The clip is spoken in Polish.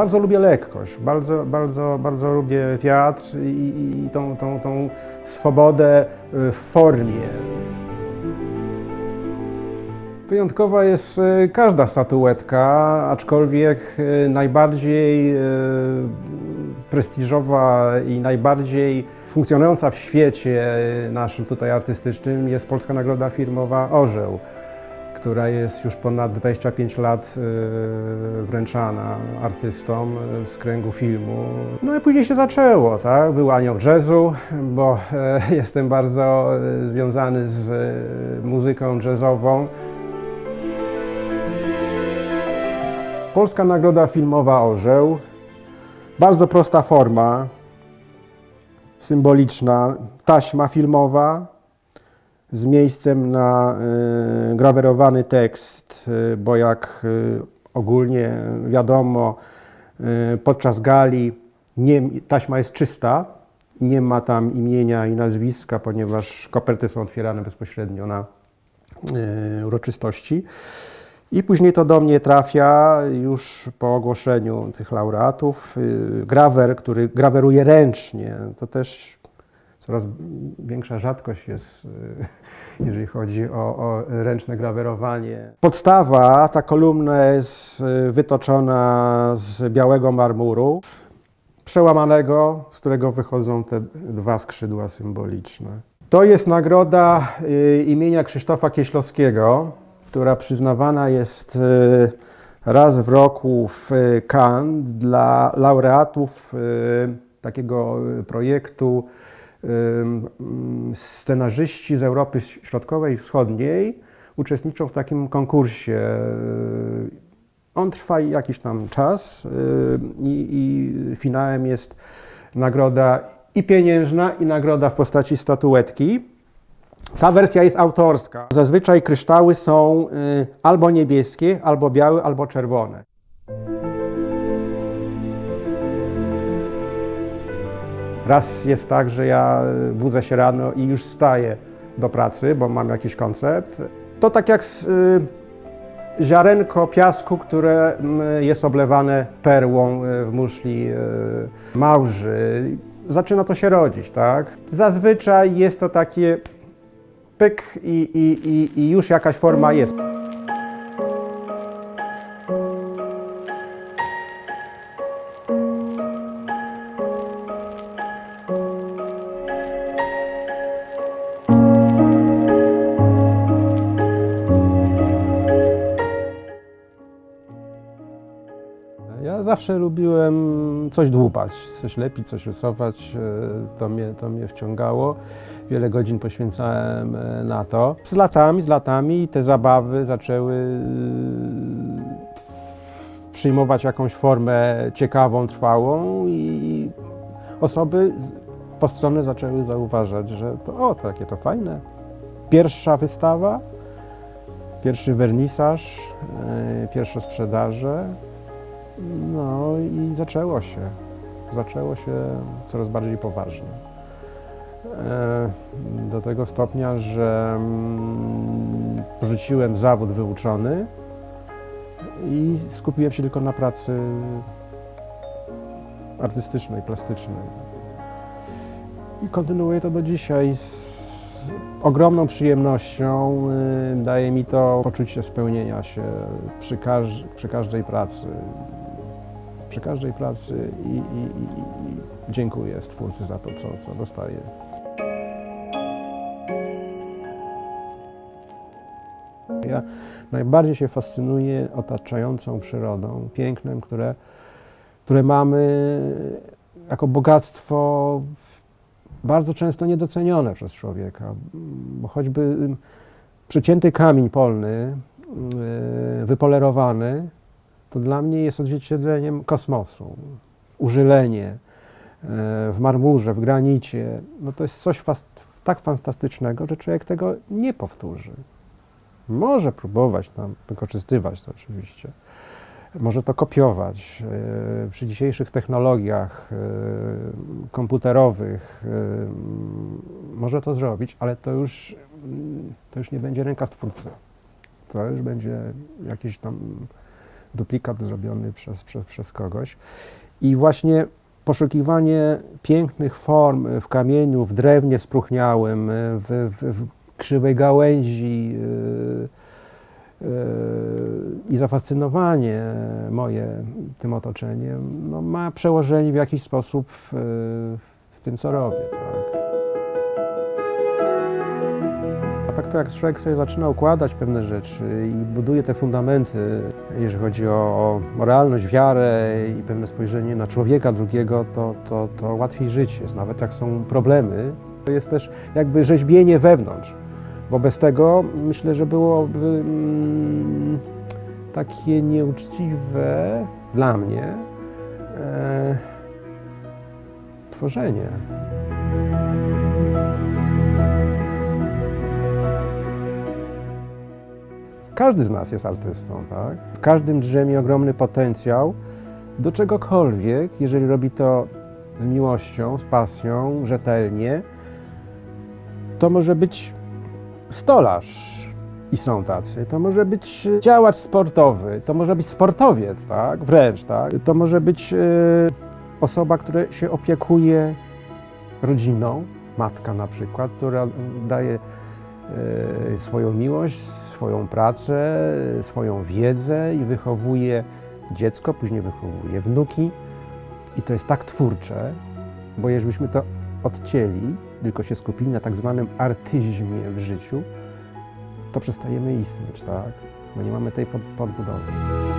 Bardzo lubię lekkość, bardzo, bardzo, bardzo lubię wiatr i, i, tą, tą, tą swobodę y, w formie. Wyjątkowa jest y, każda statuetka, aczkolwiek y, najbardziej prestiżowa i najbardziej funkcjonująca w świecie naszym tutaj artystycznym jest Polska Nagroda Filmowa Orzeł, która jest już ponad 25 lat y, wręczana artystom y, z kręgu filmu. No i później się zaczęło, tak? Był anioł jazzu, bo e, jestem bardzo e, związany z e, muzyką jazzową. Polska Nagroda Filmowa Orzeł. Bardzo prosta forma, symboliczna, taśma filmowa z miejscem na y, grawerowany tekst, y, bo jak y, ogólnie wiadomo, podczas gali nie, taśma jest czysta, nie ma tam imienia i nazwiska, ponieważ koperty są otwierane bezpośrednio na uroczystości. I później to do mnie trafia już po ogłoszeniu tych laureatów. Grawer, który graweruje ręcznie. To też coraz większa rzadkość jest, y, jeżeli chodzi o, o ręczne grawerowanie. Podstawa, ta kolumna jest y, wytoczona z białego marmuru, przełamanego, z którego wychodzą te dwa skrzydła symboliczne. To jest nagroda y, imienia Krzysztofa Kieślowskiego, która przyznawana jest raz w roku w Cannes dla laureatów takiego projektu scenarzyści z Europy Środkowej i Wschodniej uczestniczą w takim konkursie. On trwa jakiś tam czas y, i, i finałem jest nagroda i pieniężna, i nagroda w postaci statuetki. Ta wersja jest autorska. Zazwyczaj kryształy są y, albo niebieskie, albo białe, albo czerwone. Raz jest tak, że ja y, budzę się rano i już staję do pracy, bo mam jakiś koncept. To tak jak y, ziarenko piasku, które mm, jest oblewane perłą y, w muszli y, małży. Zaczyna to się rodzić, tak? Zazwyczaj jest to takie pyk i, i, i, i już jakaś forma jest. Ja zawsze lubiłem coś dłubać, coś lepić, coś rysować. e, To mnie, to mnie wciągało. Wiele godzin poświęcałem e, na to. Z latami, z latami te zabawy zaczęły e, przyjmować jakąś formę ciekawą, trwałą i osoby postronne zaczęły zauważać, że to o, takie to fajne. Pierwsza wystawa, pierwszy wernisaż, pierwsze sprzedaże. No i zaczęło się. Zaczęło się coraz bardziej poważnie. E, Do tego stopnia, że mm, porzuciłem zawód wyuczony i skupiłem się tylko na pracy artystycznej, plastycznej. I kontynuuję to do dzisiaj z ogromną przyjemnością. Y, Daje mi to poczucie spełnienia się przy, każ przy każdej pracy. Przy każdej pracy i, i, i, i dziękuję Stwórcy za to, co, co dostaję. Ja najbardziej się fascynuję otaczającą przyrodą, pięknem, które, które mamy jako bogactwo bardzo często niedocenione przez człowieka. Bo choćby przecięty kamień polny, yy, wypolerowany, to dla mnie jest odzwierciedleniem kosmosu. Użylenie yy, w marmurze, w granicie, no to jest coś fas- tak fantastycznego, że człowiek tego nie powtórzy. Może próbować tam wykorzystywać to oczywiście. Może to kopiować. Yy, Przy dzisiejszych technologiach yy, komputerowych może to zrobić, ale to już, to już nie będzie ręka stwórcy. To już będzie jakiś tam duplikat zrobiony przez, przez, przez kogoś. I właśnie poszukiwanie pięknych form w kamieniu, w drewnie spróchniałym, w, w, w krzywej gałęzi yy, yy, i zafascynowanie moje tym otoczeniem no, ma przełożenie w jakiś sposób w, w tym, co robię. Tak. Tak człowiek sobie zaczyna układać pewne rzeczy i buduje te fundamenty, jeżeli chodzi o, o moralność, wiarę i pewne spojrzenie na człowieka drugiego, to, to, to łatwiej żyć jest, nawet jak są problemy. To jest też jakby rzeźbienie wewnątrz, bo bez tego myślę, że byłoby mm, takie nieuczciwe dla mnie e, tworzenie. Każdy z nas jest artystą, tak? W każdym drzemie ogromny potencjał do czegokolwiek, jeżeli robi to z miłością, z pasją, rzetelnie, to może być stolarz i są tacy, to może być działacz sportowy, to może być sportowiec, tak? Wręcz, tak? To może być e, osoba, która się opiekuje rodziną, matka na przykład, która daje e, swoją miłość, swoją pracę, swoją wiedzę i wychowuje dziecko, później wychowuje wnuki. I to jest tak twórcze, bo jeżelibyśmy to odcięli, tylko się skupili na tak zwanym artyzmie w życiu, to przestajemy istnieć, tak? Bo nie mamy tej pod- podbudowy.